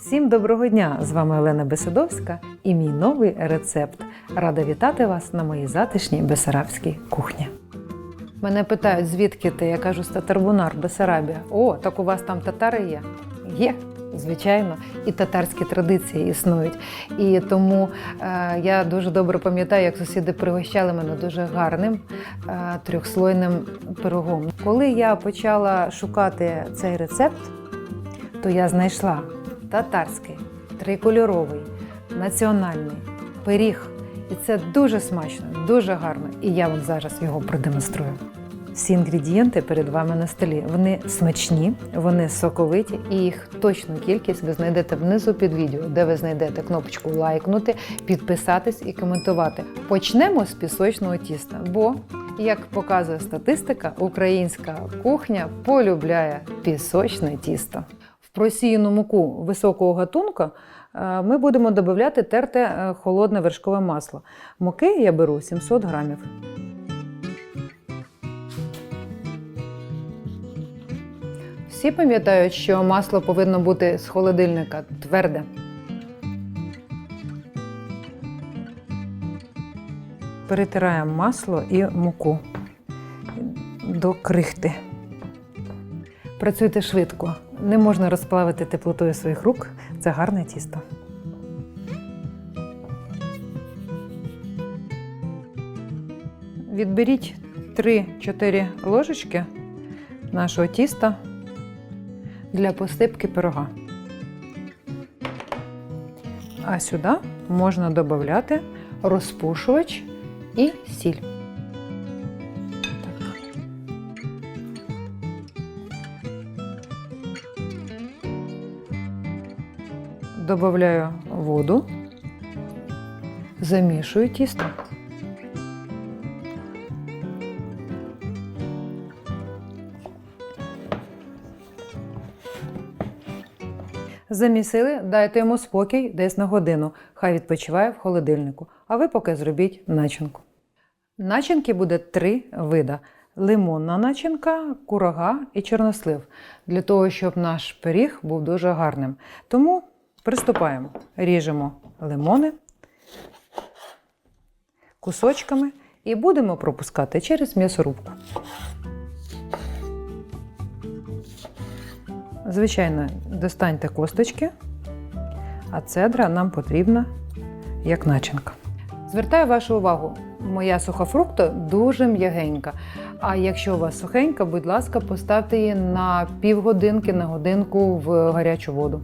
Всім доброго дня! З вами Олена Бесидовська і мій новий рецепт. Рада вітати вас на моїй затишній бесарабській кухні. Мене питають, звідки ти? Я кажу, з Татарбунар, Бесарабія. О, так у вас там татари є? Є, звичайно, і татарські традиції існують. І тому е, я дуже добре пам'ятаю, як сусіди пригощали мене дуже гарним е, трьохслойним пирогом. Коли я почала шукати цей рецепт, то я знайшла татарський, трикольоровий, національний пиріг. І це дуже смачно, дуже гарно. І я вам зараз його продемонструю. Всі інгредієнти перед вами на столі. Вони смачні, вони соковиті, і їх точну кількість ви знайдете внизу під відео, де ви знайдете кнопочку лайкнути, підписатись і коментувати. Почнемо з пісочного тіста, бо, як показує статистика, українська кухня полюбляє пісочне тісто. Просіяну муку високого гатунку е, ми будемо додати терте е, холодне вершкове масло. Муки я беру 700 грамів. Всі пам'ятають, що масло повинно бути з холодильника тверде. Перетираємо масло і муку до крихти. Працюйте швидко. Не можна розплавити теплотою своїх рук. Це гарне тісто. Відберіть 3-4 ложечки нашого тіста для посипки пирога. А сюди можна додати розпушувач і сіль. Добавляю воду, замішую тісто. Замісили, дайте йому спокій десь на годину. Хай відпочиває в холодильнику. А ви поки зробіть начинку. Начинки буде три вида: лимонна начинка, курага і чорнослив. Для того, щоб наш пиріг був дуже гарним. Тому приступаємо. Ріжемо лимони кусочками і будемо пропускати через м'ясорубку. Звичайно, достаньте косточки, а цедра нам потрібна як начинка. Звертаю вашу увагу, моя сухофрукта дуже м'ягенька. А якщо у вас сухенька, будь ласка, поставте її на півгодинки, на годинку в гарячу воду.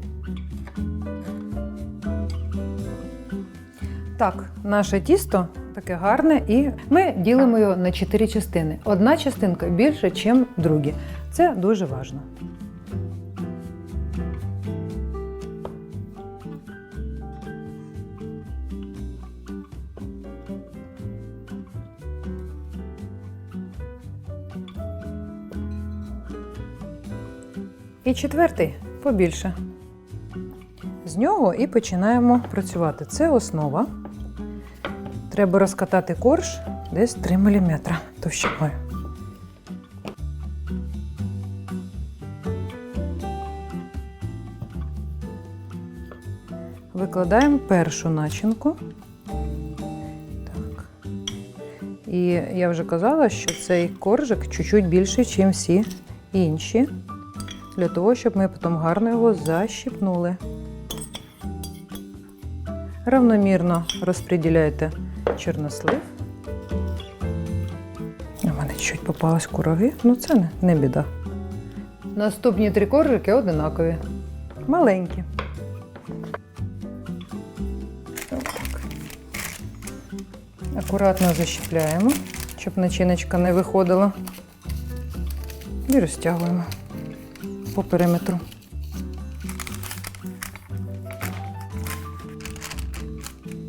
Так, наше тісто таке гарне, і ми ділимо його на 4 частини. Одна частинка більше, ніж другі. Це дуже важливо. І четвертий побільше. З нього і починаємо працювати. Це основа. Треба розкатати корж десь 3 мм товщиною. Викладаємо першу начинку. Так. І я вже казала, що цей коржик чуть-чуть більший, ніж всі інші для того, щоб ми потім гарно його защипнули. Равномірно розподіляйте чорнослив. У мене чуть попалась кураги, ну це не, не біда. Наступні три коржики одинакові. Маленькі. Акуратно защіпляємо, щоб начиночка не виходила. І розтягуємо по периметру.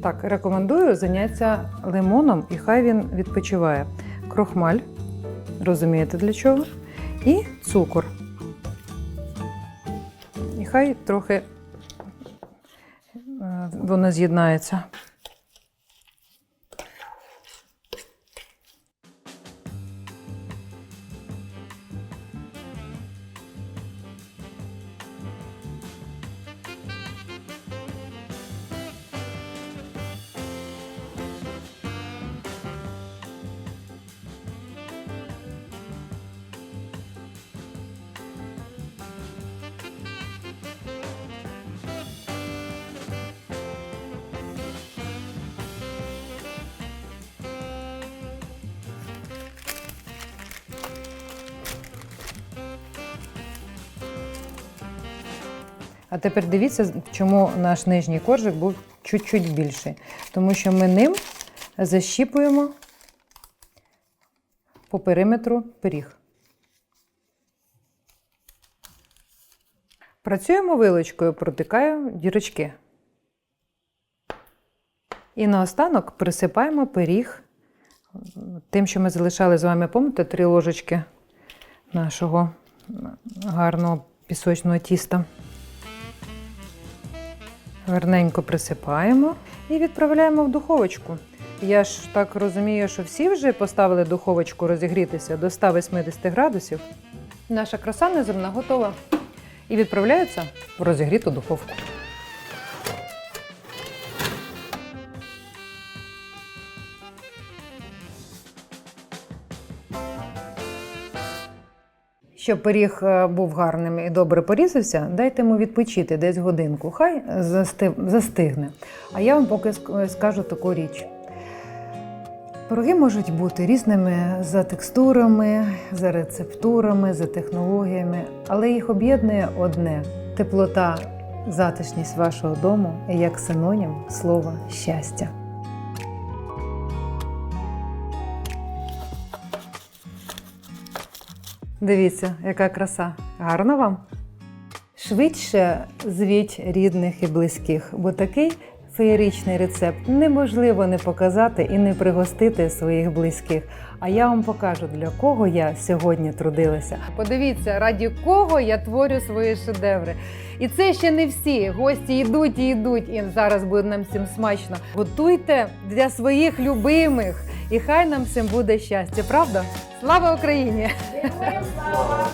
Так, рекомендую зайнятися лимоном і хай він відпочиває. Крохмаль, розумієте для чого? І цукор. І хай трохи е, воно з'єднається. А тепер дивіться, чому наш нижній коржик був чуть-чуть більший. Тому що ми ним защіпуємо по периметру пиріг. Працюємо вилочкою, протикаю дірочки. І наостанок присипаємо пиріг тим, що ми залишали з вами, пам'ятаєте, три ложечки нашого гарного пісочного тіста. Гарненько присипаємо і відправляємо в духовочку. Я ж так розумію, що всі вже поставили духовочку розігрітися до 180 градусів. Наша краса незерна готова і відправляється в розігріту духовку. Щоб пиріг е, був гарним і добре порізався, дайте йому відпочити десь годинку. Хай застигне. А я вам поки ск- скажу таку річ. Пироги можуть бути різними за текстурами, за рецептурами, за технологіями, але їх об'єднує одне теплота, затишність вашого дому як синонім слова щастя. Дивіться, яка краса. Гарно вам? Швидше звіть рідних і близьких, бо такий феєричний рецепт неможливо не показати і не пригостити своїх близьких. А я вам покажу, для кого я сьогодні трудилася. Подивіться, раді кого я творю свої шедеври. І це ще не всі. Гості йдуть і йдуть, і зараз буде нам всім смачно. Готуйте для своїх любимих, і хай нам всім буде щастя. Правда? Слава Україні! Героям слава!